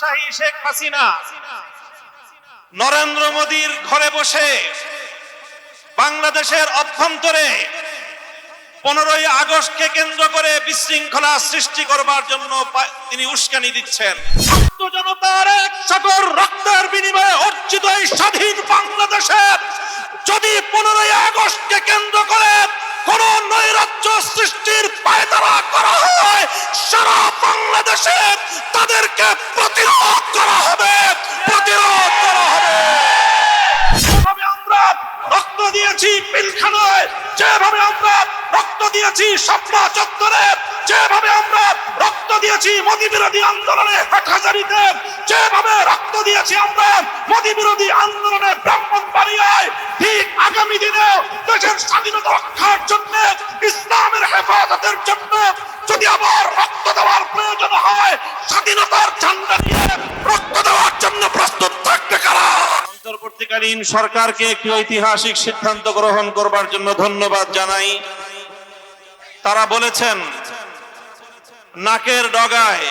শাহী শেখ হাসিনা। নরেন্দ্র মোদীর ঘরে বসে বাংলাদেশের অভ্যন্তরে পনেরোই আগস্টকে কেন্দ্র করে বিশৃঙ্খলা সৃষ্টি করবার জন্য তিনি উস্কানি দিচ্ছেন। জনতার এক রক্তের বিনিময়ে অর্জিত এই স্বাধীন বাংলাদেশের যদি পনেরোই আগস্টকে কেন্দ্র করে কোন নৈরাজ্য সৃষ্টির পায়তারা করা হয় সারা বাংলাদেশে তাদেরকে প্রতিরোধ করা হবে। প্রতিরোধ করা হবে। রক্ত দিয়েছি পিলখানায়, যেভাবে আমরা রক্ত দিয়েছি চত্বরে, যেভাবে আমরা রক্ত দিয়েছি মোদী বিরোধী আন্দোলনে হাটহাজারিতে, যেভাবে রক্ত দিয়েছি আমরা মোদী বিরোধী আন্দোলনে ব্রাহ্মণবাড়িয়ায় ঠিক আগামী দিনে দেশের স্বাধীনতা রক্ষার জন্য, ইসলামের হেফাজতের জন্য যদি আবার রক্ত দেওয়ার প্রয়োজন হয়, স্বাধীনতার ঝান্ডা নিয়ে রক্ত দেওয়ার জন্য প্রস্তুত থাকবে কারা? অন্তর্বর্তীকালীন সরকারকে একটি ঐতিহাসিক সিদ্ধান্ত গ্রহণ করবার জন্য ধন্যবাদ জানাই। তারা বলেছেন, নাকের ডগায়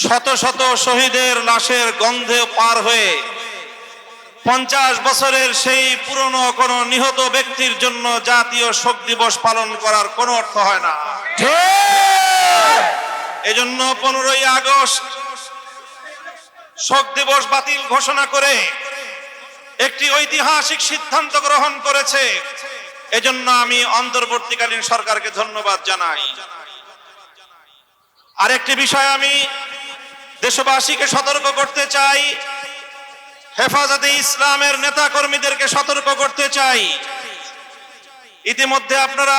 শত শত শহীদের লাশের গন্ধে পার হয়ে পঞ্চাশ বছরের সেই পুরনো কোন নিহত ব্যক্তির জন্য জাতীয় শোক দিবস পালন করার কোনো অর্থ হয় না। এজন্য পনেরোই আগস্ট শোক দিবস বাতিল ঘোষণা করে একটি ঐতিহাসিক সিদ্ধান্ত গ্রহণ করেছে। এজন্য আমি অন্তর্বর্তীকালীন সরকারকে ধন্যবাদ জানাই। আরেকটি বিষয় আমি দেশবাসীকে সতর্ক করতে চাই। হেফাজতে ইসলামের নেতা কর্মীদেরকে সতর্ক করতে চাই। ইতিমধ্যে আপনারা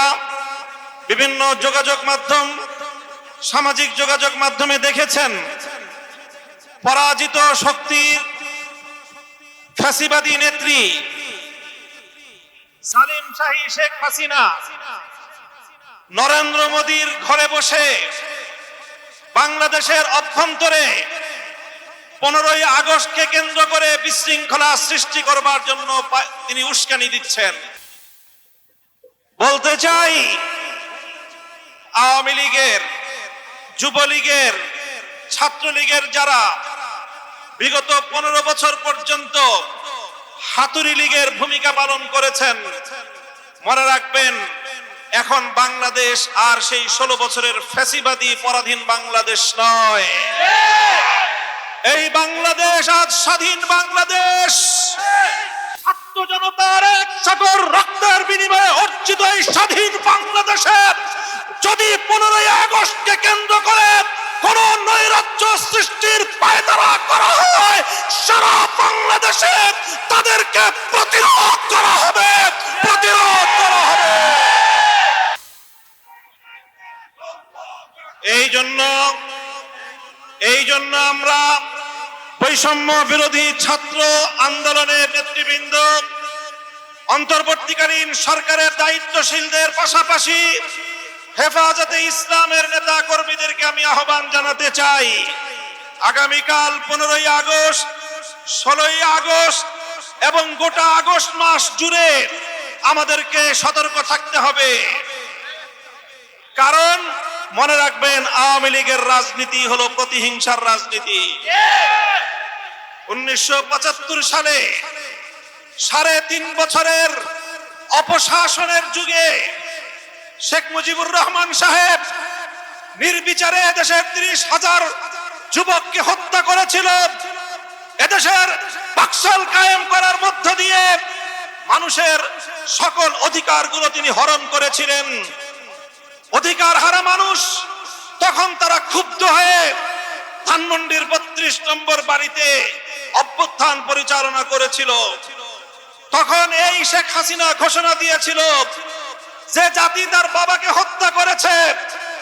বিভিন্ন যোগাযোগ মাধ্যম, সামাজিক যোগাযোগ মাধ্যমে দেখেছেন, পরাজিত শক্তির ফ্যাসিবাদী নেত্রী সালিম শাহী শেখ হাসিনা নরেন্দ্র মোদীর ঘরে বসে বাংলাদেশের অভ্যন্তরে পনেরোই আগস্টকে কেন্দ্র করে বিশৃঙ্খলা সৃষ্টি করবার জন্য তিনি উস্কানি দিচ্ছেন। বলতে চাই, আওয়ামী লীগের, যুবলীগের, ছাত্রলীগের যারা বিগত পনেরো বছর পর্যন্ত হাতুরি লীগের ভূমিকা পালন করেছেন, মনে রাখবেন, এখন বাংলাদেশ আর সেই ষোলো বছরের ফ্যাসিবাদী পরাধীন বাংলাদেশ নয়। এই বাংলাদেশ আজ স্বাধীন বাংলাদেশ। ছাত্র জনতার এক সাগর রক্তের বিনিময়ে অর্জিত এই স্বাধীন বাংলাদেশের যদি পনেরোই আগস্টকে কেন্দ্র করে কোন নৈরাজ্য সৃষ্টির পায়তারা করা হয়, সারা বাংলাদেশে তাদেরকে প্রতিরোধ করা হবে, প্রতিরোধ করা হবে। এই জন্য এই জন্য আমরা বৈষম্য বিরোধী ছাত্র আন্দোলনের নেতৃবৃন্দ, অন্তর্বর্তীকালীন সরকারের দায়িত্বশীলদের পাশাপাশি হেফাজতে ইসলামের নেতা কর্মীদেরকে আমি আহ্বান জানাতে চাই। আগামীকাল পনেরোই আগস্ট, ষোলোই আগস্ট এবং গোটা আগস্ট মাস জুড়ে আমাদেরকে সতর্ক থাকতে হবে। কারণ মনে রাখবেন, আওয়ামী লীগের রাজনীতি হলো প্রতিহিংসার রাজনীতি। উনিশশো পঁচাত্তর সালে সাড়ে তিন বছরের অপশাসনের যুগে শেখ মুজিবুর রহমান সাহেব নির্বিচারে দেশের ত্রিশ হাজার যুবককে হত্যা করেছিল। এদেশের বাকশাল কায়েম করার মধ্য দিয়ে মানুষের সকল অধিকারগুলো তিনি হরণ করেছিলেন। অধিকার হারা মানুষ তখন তারা ক্ষুব্ধ হয়ে ধানমন্ডির বত্রিশ নম্বর বাড়িতে অভ্যুত্থান পরিচালনা করেছিল। তখন এই শেখ হাসিনা ঘোষণা দিয়েছিল যে জাতি তার বাবাকে হত্যা করেছে,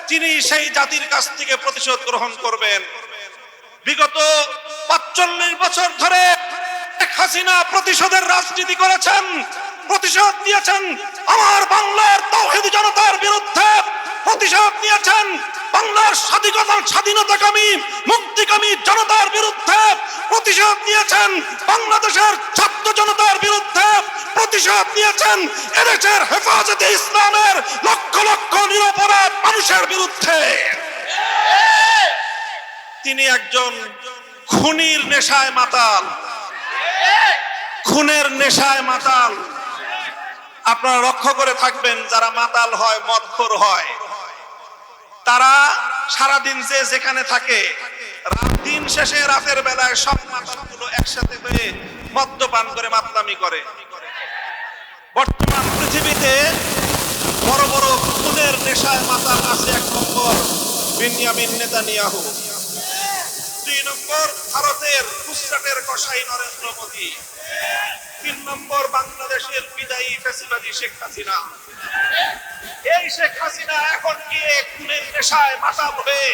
তিনি সেই জাতির কাছ থেকে প্রতিশোধ গ্রহণ করবেন। বিগত পাঁচচল্লিশ বছর ধরে শেখ হাসিনা প্রতিশোধের রাজনীতি করেছেন, প্রতিশোধ দিয়েছেন আমার বাংলার তৌহিদ জনতার বিরুদ্ধে প্রতিশোধ নিয়েছেন, বাংলার স্বাধীনতা, স্বাধীনতাকামী, মুক্তিকামী জনতার বিরুদ্ধে প্রতিশোধ নিয়েছেন বাংলাদেশের ছাত্র জনতার বিরুদ্ধে প্রতিশোধ নিয়েছেন এদেশের হেফাজতে ইসলামের লক্ষ লক্ষ নিরপরাধ মানুষের বিরুদ্ধে। তিনি একজন খুনির নেশায় মাতাল। খুনের নেশায় মাতাল। আপনারা লক্ষ্য করে থাকবেন যারা মাতাল হয়, মদখোর হয়, তারা সারাদিন যে যেখানে থাকে রাত দিন শেষে রাতের বেলায় সব মাতালগুলো একসাথে হয়ে মদ্যপান করে মাতলামি করে। বর্তমান পৃথিবীতে বড় বড় খুনের নেশায় মাতাল আছে এক নম্বর বিনিয়ামিন নেতানিয়াহু। দুই নম্বর ভারতের গুজরাটের কসাই নরেন্দ্র মোদী। তিন নম্বর বাংলাদেশের বিদায়ী ফেসিবাদী শেখ হাসিনা। এই শেখ হাসিনা এখন গিয়ে খুনের নেশায় মাতাল হয়ে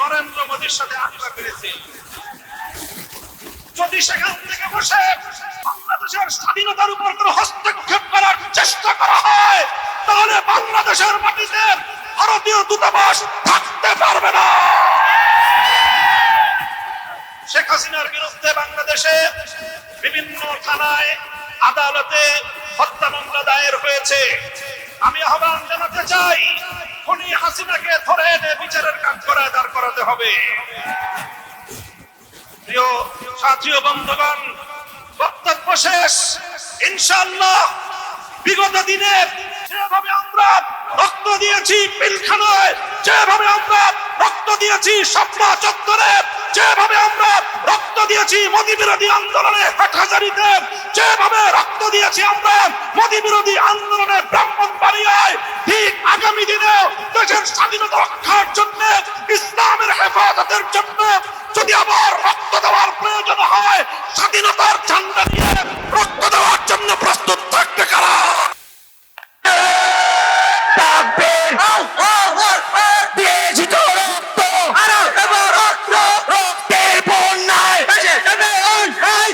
নরেন্দ্র সাথে যদি সেখান থেকে বসে বাংলাদেশের স্বাধীনতার উপর হস্তক্ষেপ করার চেষ্টা করা হয়, তাহলে বাংলাদেশের মাটিতে ভারতীয় দূতাবাস থাকতে পারবে না। শেখ হাসিনার বিরুদ্ধে বাংলাদেশে বিভিন্ন থানায় আদালতে হত্যা মামলা দায়ের হয়েছে। আমি আহ্বান জানাতে চাই হাসিনাকে ধরে এনে বিচারের কাজ করায় দাঁড় করাতে হবে। প্রিয় সাথী বন্ধুগণ, বক্তব্য শেষ। ইনশাআল্লাহ বিগত দিনে যেভাবে আমরা রক্ত দিয়েছি পিলখানায়, যেভাবে আমরা রক্ত দিয়েছি স্বপ্ন চত্বরে, যেভাবে আমরা রক্ত দিয়েছি মোদী বিরোধী আন্দোলনে হাটহাজারিতে, যেভাবে রক্ত দিয়েছি আমরা মোদী বিরোধী আন্দোলনে দেশের স্বাধীনতা রক্ষার জন্য ইসলামের হেফাজতের জন্য যদি আবার